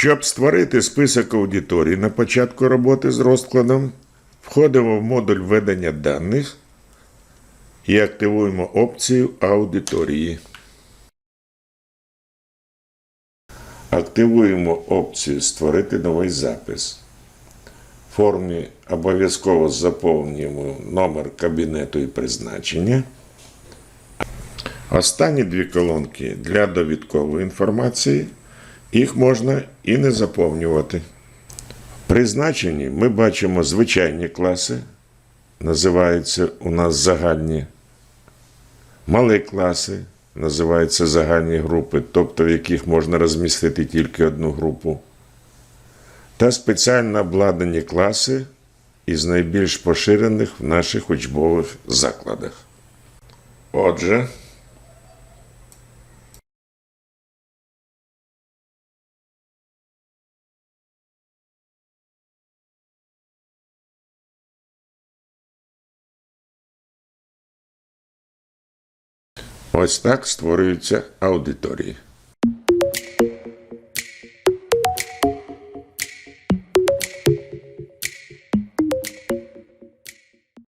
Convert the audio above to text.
Щоб створити список аудиторій на початку роботи з розкладом, входимо в модуль введення даних і активуємо опцію аудиторії. Активуємо опцію Створити новий запис. В формі обов'язково заповнюємо номер кабінету і призначення. Останні дві колонки для довідкової інформації. Їх можна і не заповнювати. При значенні ми бачимо звичайні класи, називаються у нас загальні. Малі класи називаються загальні групи, тобто в яких можна розмістити тільки одну групу. Та спеціально обладнані класи із найбільш поширених в наших учбових закладах. Отже, ось так створюються аудиторії.